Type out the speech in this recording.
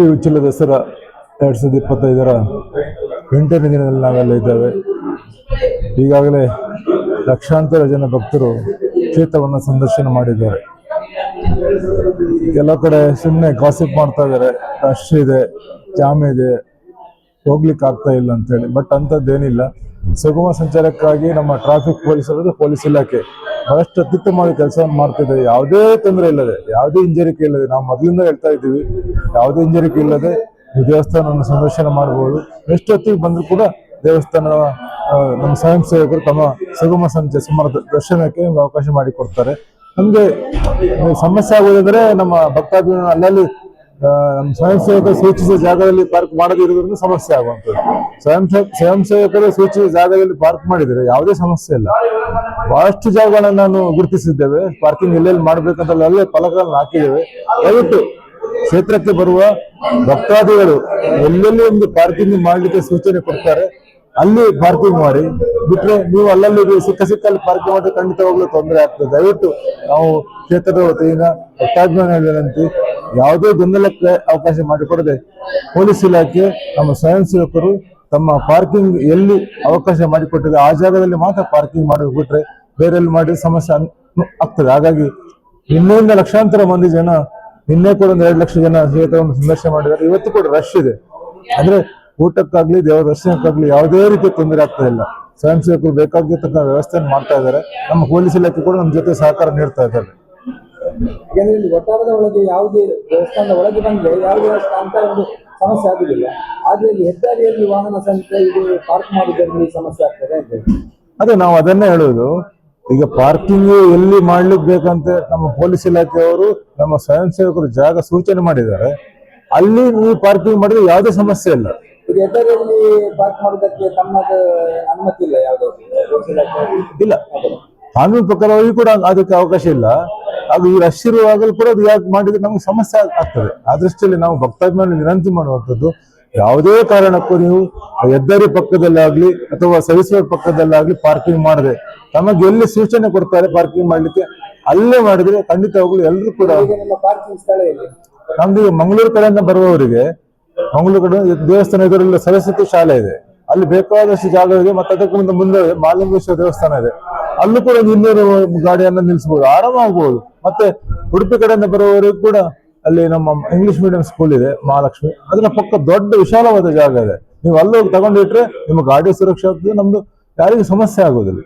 ಹಂಪಿ ಉಚ್ಚಲ ದಸರಾ ಎರಡ್ ಸಾವಿರದ ಇಪ್ಪತ್ತೈದರ ಎಂಟನೇ ದಿನದಲ್ಲಿ ನಾವೆಲ್ಲ ಇದ್ದೇವೆ. ಈಗಾಗಲೇ ಲಕ್ಷಾಂತರ ಜನ ಭಕ್ತರು ಕ್ಷೇತ್ರವನ್ನು ಸಂದರ್ಶನ ಮಾಡಿದ್ದಾರೆ. ಕೆಲವು ಕಡೆ ಸುಮ್ಮನೆ ಗಾಸಿಪ್ ಮಾಡ್ತಾ ಇದ್ದಾರೆ. ರಶ್ ಇದೆ ಜಾಮ್ ಇದೆ, ಹೋಗ್ಲಿಕ್ಕೆ ಆಗ್ತಾ ಇಲ್ಲ ಅಂತೇಳಿ ಬಟ್ ಅಂಥದ್ದೇನಿಲ್ಲ ಸುಗಮ ಸಂಚಾರಕ್ಕಾಗಿ ನಮ್ಮ ಟ್ರಾಫಿಕ್ ಪೊಲೀಸ್ ಪೊಲೀಸರು ಪೊಲೀಸ್ ಇಲಾಖೆ. ಬಹಳಷ್ಟು ಅತ್ಯುತ್ತಮವಾಗಿ ಕೆಲಸವನ್ನು ಮಾಡ್ತಿದೆ. ಯಾವುದೇ ತೊಂದರೆ ಇಲ್ಲದೆ, ಯಾವುದೇ ಹಿಂಜರಿಕೆ ಇಲ್ಲದೆ, ನಾವು ಮೊದಲಿಂದ ಹೇಳ್ತಾ ಇದ್ದೀವಿ, ಯಾವುದೇ ಹಿಂಜರಿಕೆ ಇಲ್ಲದೆ ಈ ದೇವಸ್ಥಾನವನ್ನು ಸಂದರ್ಶನ ಮಾಡಬಹುದು ಎಷ್ಟೊತ್ತಿಗೆ ಬಂದರೂ ಕೂಡ ದೇವಸ್ಥಾನದ ನಮ್ಮ ಸ್ವಯಂ ಸೇವಕರು ತಮ್ಮ ಸುಗಮ ಸಂಜೆ, ಸುಮಾರು ದರ್ಶನಕ್ಕೆ ಅವಕಾಶ ಮಾಡಿಕೊಡ್ತಾರೆ. ನಮಗೆ ಸಮಸ್ಯೆ ಆಗುವುದಂದ್ರೆ ನಮ್ಮ ಭಕ್ತಾಭಿಮಾನ ಅಲ್ಲಲ್ಲಿ ನಮ್ಮ ಸ್ವಯಂ ಸೇವಕರು ಸೂಚಿಸಿದ ಜಾಗದಲ್ಲಿ ಪಾರ್ಕ್ ಮಾಡದಿರುವುದರಿಂದ ಸಮಸ್ಯೆ ಆಗುವಂಥದ್ದು. ಸ್ವಯಂ ಸ್ವಯಂ ಸೇವಕರು ಸೂಚಿಸಿದ ಜಾಗದಲ್ಲಿ ಪಾರ್ಕ್ ಮಾಡಿದರೆ ಯಾವುದೇ ಸಮಸ್ಯೆ ಇಲ್ಲ. ಬಹಳಷ್ಟು ಜಾಗಗಳನ್ನು ನಾನು ಗುರುತಿಸಿದ್ದೇವೆ. ಪಾರ್ಕಿಂಗ್ ಎಲ್ಲೆಲ್ಲಿ ಮಾಡ್ಬೇಕಂತ ಅಲ್ಲೇ ಫಲಕಗಳನ್ನು ಹಾಕಿದ್ದೇವೆ. ದಯವಿಟ್ಟು ಕ್ಷೇತ್ರಕ್ಕೆ ಬರುವ ಭಕ್ತಾದಿಗಳು ಎಲ್ಲೆಲ್ಲಿ ಒಂದು ಪಾರ್ಕಿಂಗ್ ಮಾಡಲಿಕ್ಕೆ ಸೂಚನೆ ಕೊಡ್ತಾರೆ, ಅಲ್ಲಿ ಪಾರ್ಕಿಂಗ್ ಮಾಡಿ. ಬಿಟ್ರೆ ನೀವು ಅಲ್ಲಲ್ಲಿ ಸಿಕ್ಕ ಸಿಕ್ಕಲ್ಲಿ ಪಾರ್ಕಿಂಗ್ ಮಾಡಿದ್ರೆ ಖಂಡಿತವಾಗ್ಲೂ ತೊಂದರೆ ಆಗ್ತದೆ. ದಯವಿಟ್ಟು ನಾವು ಕ್ಷೇತ್ರದ ವತಿಯಿಂದ ಭಕ್ತಾಭಿಮಾನ ವಿನಂತಿ ಯಾವುದೇ ಗೊಂದಲಕ್ಕೆ ಅವಕಾಶ ಮಾಡಿಕೊಡದೆ ಪೊಲೀಸ್ ಇಲಾಖೆ, ನಮ್ಮ ಸ್ವಯಂ ಸೇವಕರು ತಮ್ಮ ಪಾರ್ಕಿಂಗ್ ಎಲ್ಲಿ ಅವಕಾಶ ಮಾಡಿಕೊಟ್ಟಿದೆ, ಆ ಜಾಗದಲ್ಲಿ ಮಾತ್ರ ಪಾರ್ಕಿಂಗ್ ಮಾಡೋದು ಬಿಟ್ರೆ ಬೇರೆ ಎಲ್ಲಿ ಮಾಡಿದ್ರೆ ಸಮಸ್ಯೆ ಆಗ್ತದೆ. ಹಾಗಾಗಿ ನಿನ್ನೆಯಿಂದ ಲಕ್ಷಾಂತರ ಮಂದಿ ಜನ, ನಿನ್ನೆ ಕೂಡ ಒಂದು ಎರಡು ಲಕ್ಷ ಜನ ಕ್ಷೇತ್ರವನ್ನು ಸಂದರ್ಶನ ಮಾಡಿದ್ದಾರೆ. ಇವತ್ತು ಕೂಡ ರಶ್ ಇದೆ. ಅಂದ್ರೆ ಊಟಕ್ಕಾಗ್ಲಿ, ದೇವರ ದರ್ಶನಕ್ಕಾಗ್ಲಿ ಯಾವುದೇ ರೀತಿ ತೊಂದರೆ ಆಗ್ತಾ ಇಲ್ಲ. ಸ್ವಯಂ ಸೇವಕರು ಬೇಕಾಗಿರ್ತಕ್ಕಂಥ ವ್ಯವಸ್ಥೆಯನ್ನು ಮಾಡ್ತಾ ಇದ್ದಾರೆ. ನಮ್ಮ ಪೊಲೀಸ್ ಇಲಾಖೆ ಕೂಡ ನಮ್ಮ ಜೊತೆ ಸಹಕಾರ ನೀಡ್ತಾ ಇದ್ದಾರೆ. ಯಾಕಂದ್ರೆ ಇಲ್ಲಿ ವಠಾರದ ಒಳಗೆ ಯಾವುದೇ ದೇವಸ್ಥಾನದ ಒಳಗೆ ಬಂದರೆ ಯಾವುದೇ ಅಂತ ಒಂದು ಸಮಸ್ಯೆ ಆಗುದಿಲ್ಲ. ಆದ್ರೆ ಇಲ್ಲಿ ಹೆದ್ದಾರಿಯಲ್ಲಿ ವಾಹನ ಸಂಖ್ಯೆ ಇದು ಪಾರ್ಕ್ ಮಾಡುವುದರಲ್ಲಿ ಸಮಸ್ಯೆ ಆಗ್ತದೆ ಅಂತ. ಅದೇ ನಾವು ಅದನ್ನೇ ಹೇಳುವುದು. ಈಗ ಪಾರ್ಕಿಂಗ್ ಎಲ್ಲಿ ಮಾಡ್ಲಿಕ್ಕೆ ಬೇಕಂತ ನಮ್ಮ ಪೊಲೀಸ್ ಇಲಾಖೆಯವರು ನಮ್ಮ ಸ್ವಯಂ ಸೇವಕರು ಜಾಗ ಸೂಚನೆ ಮಾಡಿದ್ದಾರೆ. ಅಲ್ಲಿ ನೀವು ಪಾರ್ಕಿಂಗ್ ಮಾಡಿದ್ರೆ ಯಾವುದೇ ಸಮಸ್ಯೆ ಇಲ್ಲ. ಈಗ ಹೆದ್ದಾರಿಯಲ್ಲಿ ಪಾರ್ಕ್ ಮಾಡುವುದಕ್ಕೆ ತಮ್ಮದು ಅನುಮತಿ ಇಲ್ಲ ಯಾವುದೋ? ಇಲ್ಲ. ಕಾನೂನು ಪ್ರಕಾರವಾಗಿ ಕೂಡ ಅದಕ್ಕೆ ಅವಕಾಶ ಇಲ್ಲ. ಅದು ಈ ರಶ್ ಇರುವಾಗಲೂ ಕೂಡ ಅದು ಯಾಕೆ ಮಾಡಿದ್ರೆ ನಮ್ಗೆ ಸಮಸ್ಯೆ ಆಗ್- ಆಗ್ತದೆ. ಆ ದೃಷ್ಟಿಯಲ್ಲಿ ನಾವು ಭಕ್ತಾಭಿಮಾನ ವಿನಂತಿ ಮಾಡುವಂಥದ್ದು ಯಾವುದೇ ಕಾರಣಕ್ಕೂ ನೀವು ಹೆದ್ದಾರಿ ಪಕ್ಕದಲ್ಲಾಗ್ಲಿ ಅಥವಾ ಸವಿಸುವ ಪಕ್ಕದಲ್ಲಾಗ್ಲಿ ಪಾರ್ಕಿಂಗ್ ಮಾಡದೆ ತಮಗೆ ಎಲ್ಲಿ ಸೂಚನೆ ಕೊಡ್ತಾರೆ ಪಾರ್ಕಿಂಗ್ ಮಾಡ್ಲಿಕ್ಕೆ ಅಲ್ಲೇ ಮಾಡಿದ್ರೆ ಖಂಡಿತವಾಗ್ಲು ಎಲ್ಲರೂ ಕೂಡ ನಮ್ದು ಈಗ ಮಂಗಳೂರು ಕಡೆಯಿಂದ ಬರುವವರಿಗೆ ಮಂಗಳೂರು ಕಡೆ ದೇವಸ್ಥಾನ ಎದುರಲ್ಲ ಸರಸ್ವತಿ ಶಾಲೆ ಇದೆ. ಅಲ್ಲಿ ಬೇಕಾದಷ್ಟು ಜಾಗ ಇದೆ ಮತ್ತೆ ಅದಕ್ಕೆ ಮುಂದೆ ಮುಂದೆ ಮಾಲಿಂಗೇಶ್ವರ ದೇವಸ್ಥಾನ ಇದೆ. ಅಲ್ಲೂ ಕೂಡ ಇನ್ನೂರು ಗಾಡಿಯನ್ನ ನಿಲ್ಲಿಸಬಹುದು ಆರಾಮಾಗಬಹುದು ಮತ್ತೆ ಉಡುಪಿ ಕಡೆಯಿಂದ ಬರುವವರಿಗೂ ಕೂಡ ಅಲ್ಲಿ ನಮ್ಮ ಇಂಗ್ಲಿಷ್ ಮೀಡಿಯಂ ಸ್ಕೂಲ್ ಇದೆ, ಮಹಾಲಕ್ಷ್ಮಿ. ಅದರ ಪಕ್ಕ ದೊಡ್ಡ ವಿಶಾಲವಾದ ಜಾಗ ಇದೆ. ನೀವು ಅಲ್ಲೋಗಿ ತಗೊಂಡಿಟ್ರೆ ನಿಮ್ಮ ಗಾಡಿ ಸುರಕ್ಷೆ ಆಗ್ತದೆ ನಮ್ದು ಯಾರಿಗೂ ಸಮಸ್ಯೆ ಆಗೋದಿಲ್ಲ.